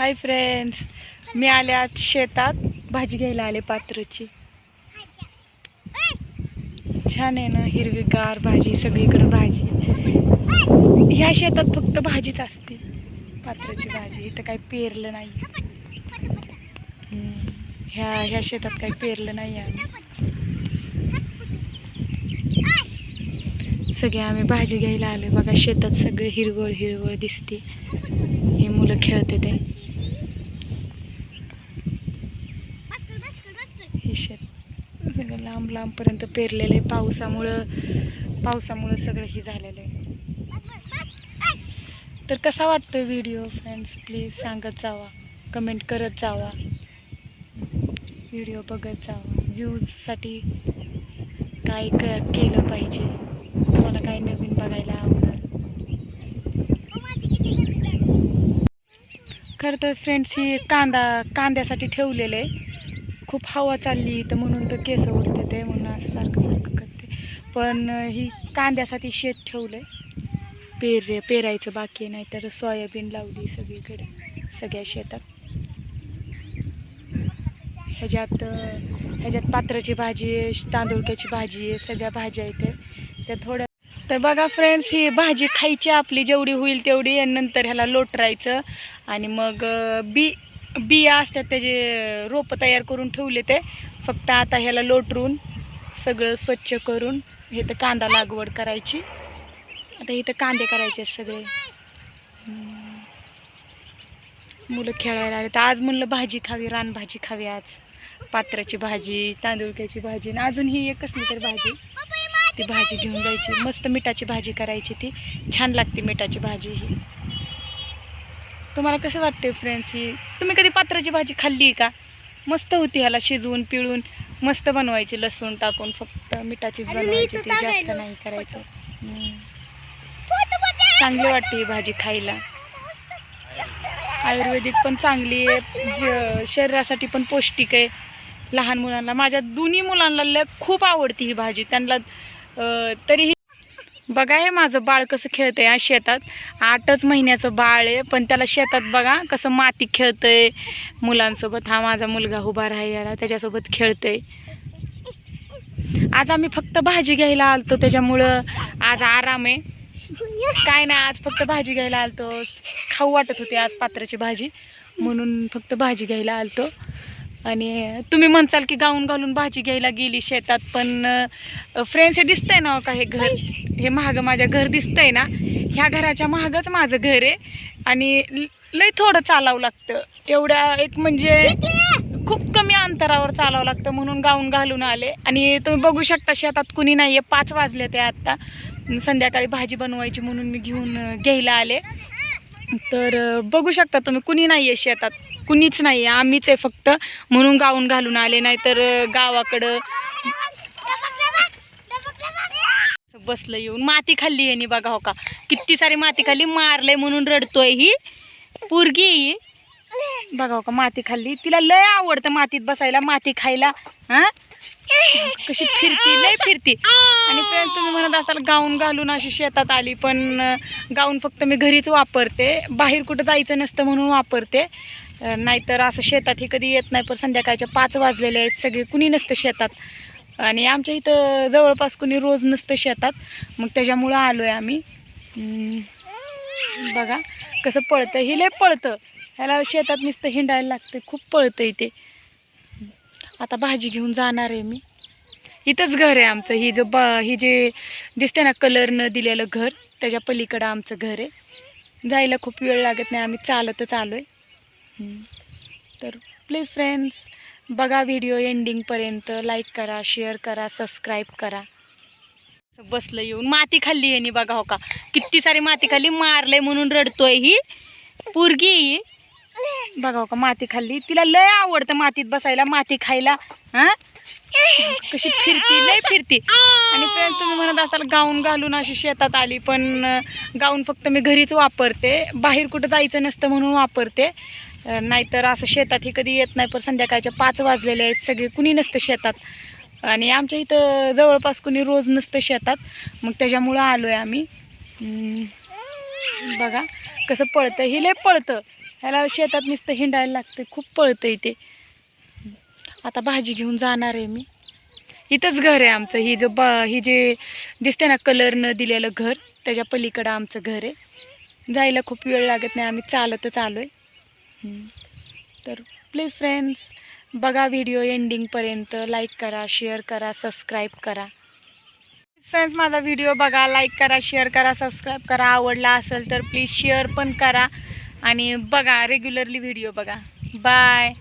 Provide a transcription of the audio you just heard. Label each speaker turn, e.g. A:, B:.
A: Hi friends मी आले आज शेतात. भाजी घ्यायला आले पात्रची. छान आहे ना हिरवीगार भाजी सगळीकडे भाजी. ह्या शेतात फक्त भाजीच असते. पात्राची भाजी. इथं काही पेरलं नाही. ह्या ह्या शेतात काही पेरलं नाही आम्ही. सगळे आम्ही भाजी घ्यायला आलो बघा शेतात सगळे हिरवळ हिरवळ दिसते. हे मुलं खेळते ते. हे शेत सगळं लांब लांबपर्यंत पेरलेलं आहे. पावसामुळं पावसामुळं सगळं हे झालेलं आहे. तर कसा वाटतोय व्हिडिओ फ्रेंड्स प्लीज सांगत जावा. कमेंट करत जावा. व्हिडिओ बघत जावा. व्ह्यूजसाठी काय क केलं पाहिजे? तुम्हाला काय नवीन बघायला आवडणार खरं तर फ्रेंड्स ही कांदा कांद्यासाठी ठेवलेलं आहे. खूप हवा चालली तर म्हणून तर केस उडते ते म्हणून असं सारखं सारखं करते. पण ही कांद्यासाठी शेत ठेवलं आहे पेर पेरायचं बाकी नाही नाहीतर सोयाबीन लावली सगळीकडे सगळ्या शेतात. ह्याच्यात ह्याच्यात पात्राची भाजी आहे तांदुळक्याची भाजी आहे सगळ्या भाज्या आहेत त्या. थोड्या तर बघा फ्रेंड्स ही भाजी खायची आपली जेवढी होईल तेवढी. आणि नंतर ह्याला लोटरायचं. आणि मग बी बिया असतात त्याचे रोपं तयार करून ठेवले ते फक्त आता ह्याला लोटरून सगळं स्वच्छ करून हे तर कांदा लागवड करायची. आता इथं कांदे करायचे आहेत सगळे. मुलं खेळायला आले तर आज म्हणलं भाजी खावी रानभाजी खावी आज. पात्राची भाजी तांदुळक्याची भाजी आणि अजून ही एक कसली तरी भाजी. ती भाजी घेऊन जायची. मस्त मिठाची भाजी करायची ती. छान लागते मिठाची भाजी ही. तुम्हाला कसं वाटते फ्रेंड्स ही? तुम्ही कधी पात्राची भाजी खाल्ली आहे का? मस्त होती ह्याला शिजवून पिळून. मस्त बनवायची लसूण टाकून फक्त. मिठाचीच बनवायची ती जास्त. नाही करायचं. चांगली वाटते ही भाजी खायला. आयुर्वेदिक पण चांगली आहे. शरीरासाठी पण पौष्टिक आहे. लहान मुलांना माझ्या दोन्ही मुलांना खूप आवडती ही भाजी. त्यांना तरीही बघा हे माझं बाळ कसं खेळतंय आज शेतात. आठच महिन्याचं बाळ आहे पण त्याला शेतात बघा कसं माती खेळतंय. मुलांसोबत हा माझा मुलगा उभा राहिला त्याच्यासोबत खेळतंय. आज आम्ही फक्त भाजी घ्यायला आलतो त्याच्यामुळं आज आराम आहे. काय नाही आज फक्त भाजी घ्यायला आलतो खाऊ वाटत होती आज पात्राची भाजी म्हणून फक्त भाजी घ्यायला आलतो. आणि तुम्ही म्हणसाल की गाऊन घालून भाजी घ्यायला गेली शेतात पण फ्रेंड्स हे दिसतंय ना हो का हे घर? हे महाग माझ्या घर दिसतंय ना? ह्या घराच्या महागच माझं घर आहे आणि ल- लय थोडं चालावं लागतं. एवढ्या एक म्हणजे खूप कमी अंतरावर चालावं लागतं म्हणून गाऊन घालून आले. आणि तुम्ही बघू शकता शेतात कुणी नाही आहे पाच वाजले ते आत्ता संध्याकाळी भाजी बनवायची म्हणून मी घेऊन घ्यायला आले. तर बघू शकता तुम्ही कुणी नाही आहे शेतात. कुणीच नाही आहे आम्हीच आहे फक्त. म्हणून गाऊन घालून आले नाही तर गावाकडं. बसलं येऊन. माती खाल्ली आहे बघा हो का. किती सारी माती खाल्ली मारले म्हणून रडतोय ही. पोरगी ही. बघा हो का माती खाल्ली. तिला लय आवडतं मातीत बसायला माती खायला. हा? कशी फिरती लय फिरती. आणि फ्रेंड्स तुम्ही म्हणत असाल गाऊन घालून अशी शेतात आली पण गाऊन फक्त मी घरीच वापरते. बाहेर कुठं जायचं नसतं म्हणून वापरते. नाहीतर असं शेतात ही कधी येत नाही पण संध्याकाळच्या पाच वाजलेले आहेत सगळे कुणी नसतं शेतात. आणि आमच्या इथं जवळपास कुणी रोज नसतं शेतात. मग त्याच्यामुळं आलो आहे आम्ही बघा कसं पळतं. हे लय पळतं. ह्याला शेतात नुसतं हिंडायला लागतं खूप पळतं इथे. आता भाजी घेऊन जाणार आहे मी. इथंच घर आहे आमचं. ही जो बा ही जे दिसते ना कलरनं दिलेलं घर त्याच्या पलीकडं आमचं घर आहे. जायला खूप वेळ लागत नाही. आम्ही चालतच आलो आहे तर प्लीज फ्रेंड्स बघा व्हिडिओ एंडिंगपर्यंत लाईक करा शेअर करा सबस्क्राईब करा. बसलं येऊन. माती खाल्ली आहे बघा हो का. किती सारी माती खाल्ली. मारले म्हणून रडतोय ही. पोरगी ही. बघा हो का माती खाल्ली. तिला लय आवडतं मातीत बसायला माती खायला. हा? कशी फिरती लय फिरती. आणि फ्रेंड्स तुम्ही म्हणत असाल गाऊन घालून अशी शेतात आली पण गाऊन फक्त मी घरीच वापरते. बाहेर कुठं जायचं नसतं म्हणून वापरते. नाहीतर असं शेतात हे कधी येत नाही पण संध्याकाळच्या पाच वाजलेले आहेत सगळे कुणी नसतं शेतात. आणि आमच्या इथं जवळपास कुणी रोज नसतं शेतात. मग त्याच्यामुळं आलो आहे आम्ही बघा कसं पळतं. हे लय पळतं. ह्याला शेतात नुसतं हिंडायला लागतं खूप पळतं इथे आता भाजी घेऊन जाणार आहे मी. इथंच घर आहे आमचं. ही जो बा ही जे दिसते ना कलर न दिलेलं घर त्याच्या पलीकडं आमचं घर आहे. जायला खूप वेळ लागत नाही. आम्ही चालतच आलो आहे तर प्लीज फ्रेंड्स बघा व्हिडिओ एंडिंगपर्यंत लाईक करा शेअर करा सबस्क्राईब करा. फ्रेंड्स माझा व्हिडिओ बघा लाईक करा शेअर करा सबस्क्राईब करा. आवडला असेल तर प्लीज शेअर पण करा. आणि बघा रेग्युलरली व्हिडिओ बघा. बाय